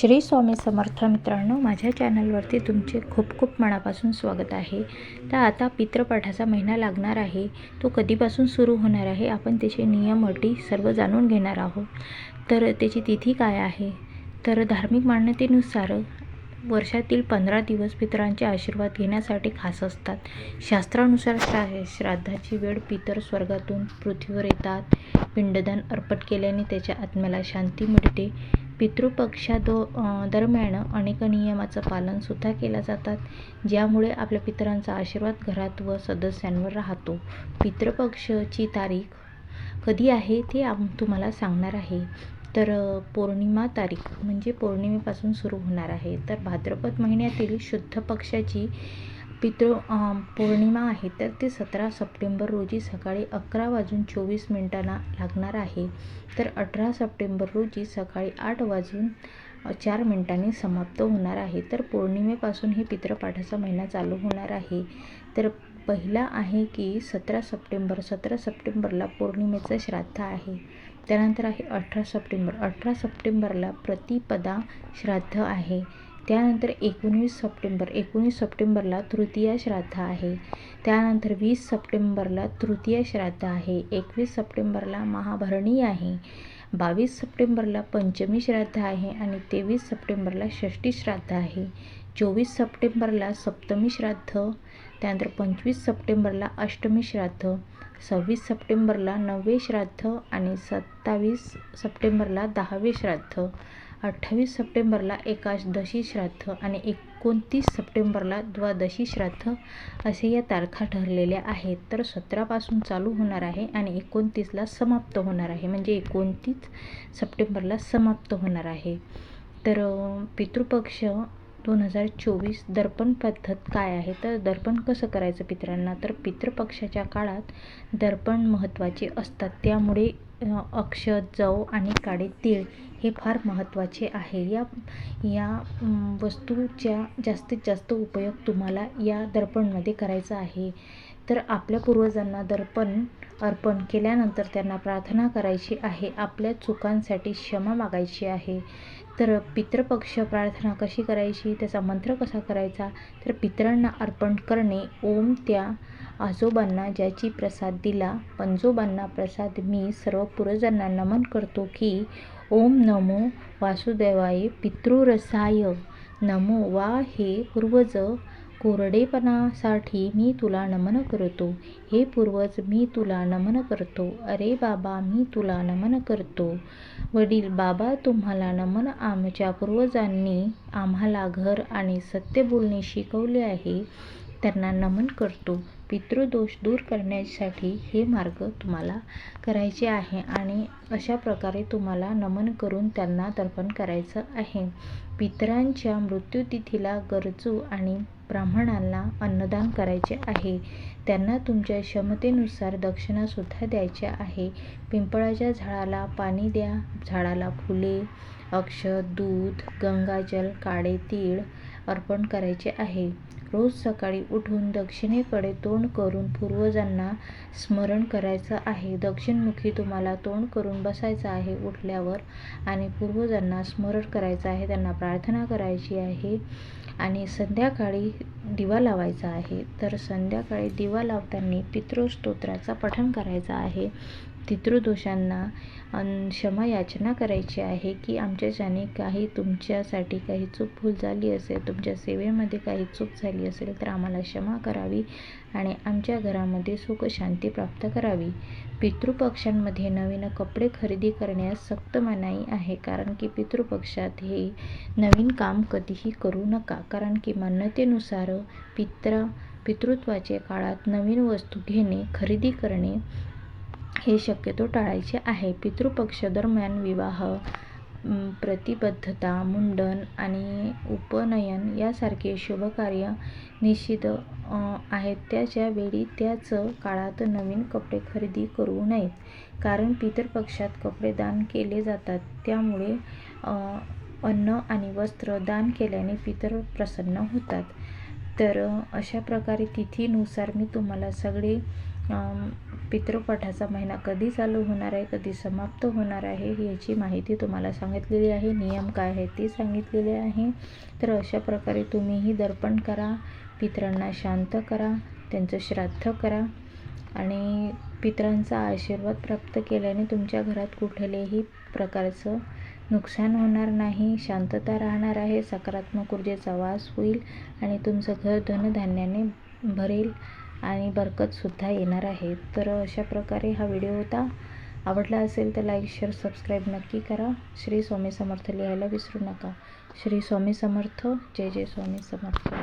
श्री स्वामी समर्थ मित्रांनो माझ्या चॅनलवरती तुमचे खूप खूप मनापासून स्वागत आहे. तर आता पितृपाठाचा महिना लागणार आहे. तो कधीपासून सुरू होणार आहे आपण त्याचे नियम अटी सर्व जाणून घेणार आहोत. तर त्याची तिथी काय आहे? तर धार्मिक मान्यतेनुसार वर्षातील पंधरा दिवस पितरांचे आशीर्वाद घेण्यासाठी खास असतात. शास्त्रानुसार श्रा श्राद्धाची वेळ पितर स्वर्गातून पृथ्वीवर येतात. पिंडदान अर्पण केल्याने त्याच्या आत्म्याला शांती मिळते. पितृपक्षा दो दरम्यान अनेक नियमाचं पालनसुद्धा केलं जातात ज्यामुळे आपल्या पितरांचा आशीर्वाद घरात व सदस्यांवर राहतो. पितृपक्षची तारीख कधी आहे ते आम तुम्हाला सांगणार आहे. तर पौर्णिमा तारीख म्हणजे पौर्णिमेपासून सुरू होणार आहे. तर भाद्रपद महिन्यातील शुद्ध पक्षाची पितृ पौर्णिमा आहे तर ते सतरा सप्टेंबर रोजी सकाळी अकरा वाजून चोवीस मिनिटांना लागणार आहे. तर अठरा सप्टेंबर रोजी सकाळी आठ वाजून चार मिनिटांनी समाप्त होणार आहे. तर पौर्णिमेपासून हे पितृपाठाचा महिना चालू होणार आहे. तर पहिला आहे की सतरा सप्टेंबर सतरा सप्टेंबरला पौर्णिमेचं श्राद्ध आहे. त्यानंतर आहे अठरा सप्टेंबर. अठरा सप्टेंबरला प्रतिपदा श्राद्ध आहे. त्यानंतर एकोणवीस सप्टेंबर एकोणीस सप्टेंबरला तृतीय श्राद्ध आहे. त्यानंतर वीस सप्टेंबरला तृतीय श्राद्ध आहे. एकवीस सप्टेंबरला महाभरणी आहे. बावीस सप्टेंबरला पंचमी श्राद्ध आहे आणि तेवीस सप्टेंबरला षष्ठी श्राद्ध आहे. चोवीस सप्टेंबरला सप्तमी श्राद्ध त्यानंतर पंचवीस सप्टेंबरला अष्टमी श्राद्ध सव्वीस सप्टेंबरला नववे श्राद्ध आणि सत्तावीस सप्टेंबरला दहावे श्राद्ध. अठ्ठावीस सप्टेंबरला एकादशी श्राद्ध आणि एकोणतीस सप्टेंबरला द्वादशी श्राद्ध असे या तारखा ठरलेल्या आहेत. तर सतरापासून चालू होणार आहे आणि एकोणतीसला समाप्त होणार आहे. म्हणजे एकोणतीस सप्टेंबरला समाप्त होणार आहे. तर पितृपक्ष दोन हजार चोवीस दर्पण पद्धत काय आहे? तर दर्पण कसं करायचं पितरांना? तर पितृपक्षाच्या काळात दर्पण महत्त्वाचे असतात. त्यामुळे अक्षत जव आणि काळे तीळ हे फार महत्त्वाचे आहे. या या वस्तूच्या जास्तीत जास्त उपयोग तुम्हाला या दर्पणमध्ये करायचा आहे. तर आपल्या पूर्वजांना दर्पण अर्पण केल्यानंतर त्यांना प्रार्थना करायची आहे. आपल्या चुकांसाठी क्षमा मागायची आहे. तर पितृपक्ष प्रार्थना कशी करायची? त्याचा मंत्र कसा करायचा? तर पितरांना अर्पण करणे. ओम त्या आजोबांना ज्याची प्रसाद दिला पंजोबांना प्रसाद. मी सर्व पूर्वजांना नमन करतो की ओम नमो वासुदेवाय पितृरसाय. नमो वा हे पूर्वज कोरडेपणासाठी मी तुला नमन करतो. हे पूर्वज मी तुला नमन करतो. अरे बाबा मी तुला नमन करतो. वडील बाबा तुम्हाला नमन आमच्या पूर्वजांनी आम्हाला घर आणि सत्य बोलणे शिकवले आहे. त्यांना नमन करतो. पितृदोष दूर करण्यासाठी हे मार्ग तुम्हाला करायचे आहे आणि अशा प्रकारे तुम्हाला नमन करून त्यांना तर्पण करायचं आहे. पितरांच्या मृत्यूतिथीला गरजू आणि ब्राह्मणांना अन्नदान करायचे आहे. त्यांना तुमच्या क्षमतेनुसार दक्षिणासुद्धा द्यायच्या आहे. पिंपळाच्या झाडाला पाणी द्या. झाडाला फुले अक्षत दूध गंगाजल काळे तीळ अर्पण करायचे आहे. रोज सकाळी उठून दक्षिणेकडे तोंड करून पूर्वजांना स्मरण करायचं आहे. दक्षिणमुखी तुम्हाला तोंड करून बसायचं आहे उठल्यावर आणि पूर्वजांना स्मरण करायचं आहे. त्यांना प्रार्थना करायची आहे आणि संध्याकाळी दिवा लावायचा आहे. तर संध्याकाळी दिवा लावताना पितृस्तोत्राचा पठण करायचा आहे. पितृदोषांना क्षमा याचना करायची आहे की आमच्याच्याने काही तुमच्यासाठी काही चूक भूल झाली असेल तुमच्या सेवेमध्ये काही चूक झाली असेल तर आम्हाला क्षमा करावी आणि आमच्या घरामध्ये सुखशांती प्राप्त करावी. पितृपक्षांमध्ये नवीन कपडे खरेदी करण्यास सक्त मनाई आहे कारण की पितृपक्षात हे नवीन काम कधीही करू नका. कारण की मान्यतेनुसार पित्र पितृत्वाच्या काळात नवीन वस्तू घेणे खरेदी करणे हे शक्यतो टाळायचे आहे. पितृपक्ष दरम्यान विवाह प्रतिबद्धता मुंडन आणि उपनयन यासारखे शुभकार्य निश्चित आहेत. त्याच्या वेळी त्याच काळात नवीन कपडे खरेदी करू नयेत. कारण पितृपक्षात कपडे दान केले जातात. त्यामुळे अन्न आणि वस्त्र दान केल्याने पितर प्रसन्न होतात. तर अशा प्रकारे तिथीनुसार मी तुम्हाला सगळे पितृपठाचा महिना कधी चालू होणार आहे कधी समाप्त होणार आहे याची माहिती तुम्हाला सांगितलेली आहे. नियम काय आहे ते सांगितलेले आहे. तर अशा प्रकारे तुम्हीही दर्पण करा पितरांना शांत करा त्यांचं श्राद्ध करा आणि पितरांचा आशीर्वाद प्राप्त केल्याने तुमच्या घरात कुठलेही प्रकारचं नुकसान होणार नाही. शांतता राहणार आहे सकारात्मक ऊर्जेचा वास होईल आणि तुमचं घर धनधान्याने भरेल. आणि बरकतसुद्धा येणार आहे. तर अशा प्रकारे हा व्हिडिओ होता. आवडला असेल तर लाईक शेअर सबस्क्राईब नक्की करा. श्री स्वामी समर्थ लिहायला विसरू नका. श्री स्वामी समर्थ. जय जय स्वामी समर्थ.